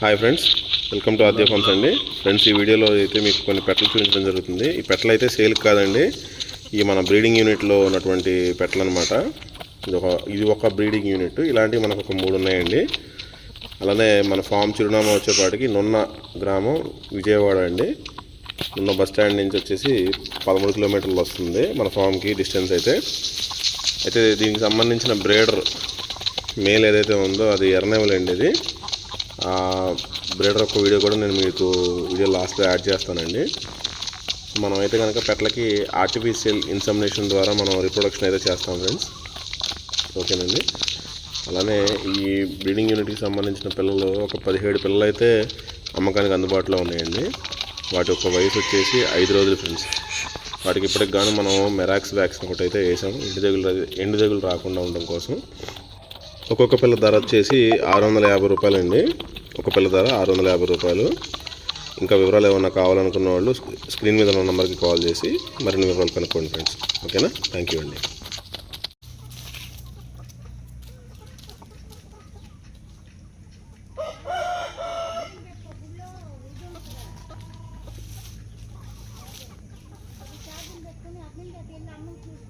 Hi friends welcome to Aadya farms అండి. Friends ఈ వీడియోలో అయితే మీకు కొన్ని పెట్టలు చూపించడం జరుగుతుంది. ఈ పెట్టలు అయితే సేల్ కాదండి. ఈ మన బ్రీడింగ్ యూనిట్లో ఉన్నటువంటి పెట్టలు అనమాట ఇది ఒక ఇది ఒక బ్రీడింగ్ యూనిట్. ఇలాంటివి మనకు ఒక మూడు ఉన్నాయండి. అలానే మన ఫామ్ చిరునామా వచ్చేపాటికి నున్న గ్రామం విజయవాడ అండి. నున్న బస్ స్టాండ్ నుంచి వచ్చేసి పదమూడు కిలోమీటర్లు వస్తుంది మన ఫామ్కి డిస్టెన్స్ అయితే. అయితే దీనికి సంబంధించిన బ్రేడర్ మేల్ ఏదైతే ఉందో అది ఎర్రనేవల్ అండి ఇది. బ్రేడర్ ఒక వీడియో కూడా నేను మీకు వీడియో లాస్ట్లో యాడ్ చేస్తానండి. మనం అయితే కనుక పెట్టలకి ఆర్టిఫిషియల్ ఇన్సమినేషన్ ద్వారా మనం రిప్రొడక్షన్ అయితే చేస్తాం ఫ్రెండ్స్ ఓకేనండి? అలానే ఈ బ్రీడింగ్ యూనిట్కి సంబంధించిన పిల్లలు ఒక పదిహేడు పిల్లలు అయితే అమ్మకానికి అందుబాటులో ఉన్నాయండి. వాటి యొక్క వయసు వచ్చేసి ఐదు రోజులు ఫ్రెండ్స్ వాటికి ఇప్పటికి గాను మనం మెరాక్స్ వ్యాక్సిన్ ఒకటి అయితే వేసాం. ఎండు తెగులు ఎండు తెగులు రాకుండా ఉండడం కోసం. ఒక్కొక్క పిల్ల ధర వచ్చేసి ఆరు వందల యాభై రూపాయలు అండి ఒక పిల్ల ధర ఆరు వందల యాభై రూపాయలు. ఇంకా వివరాలు ఏమైనా కావాలనుకున్న వాళ్ళు స్క్రీన్ మీద ఉన్న నెంబర్కి కాల్ చేసి మరిన్ని వివరాలు కనుక్కోండి ఫ్రెండ్స్. ఓకేనా? థ్యాంక్ యూ అండి. అమ్మ